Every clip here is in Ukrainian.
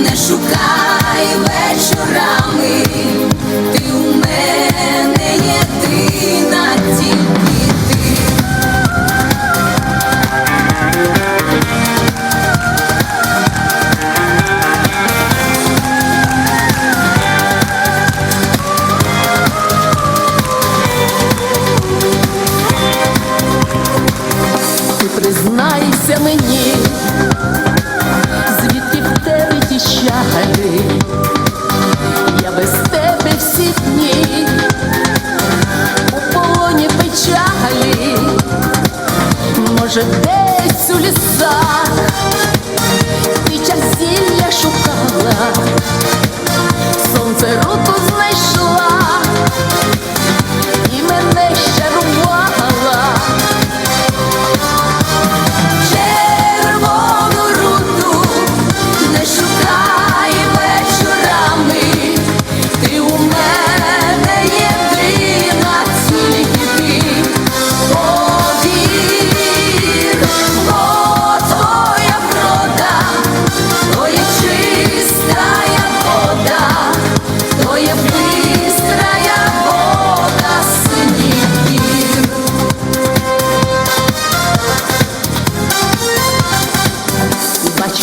не шукай вечорами, ти у мене єдина тільки ти. Признайся мені, тебе я без тебе всі дні, у полоні печалі, може, десь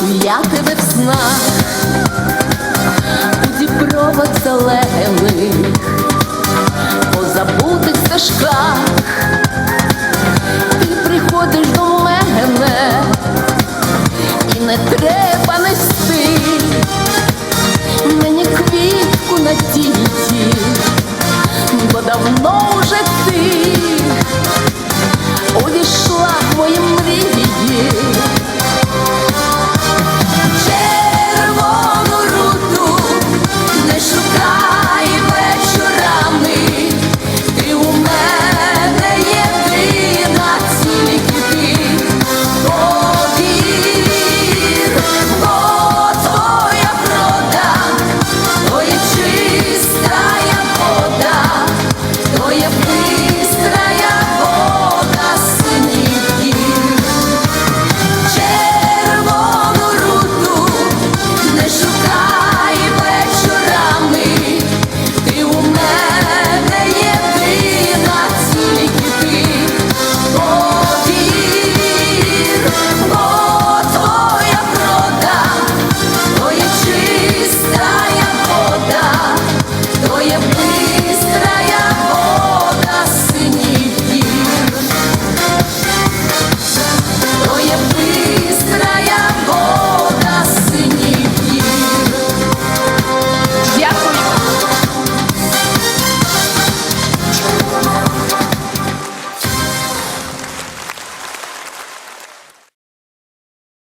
я тебе в снах. У дібровах зелених,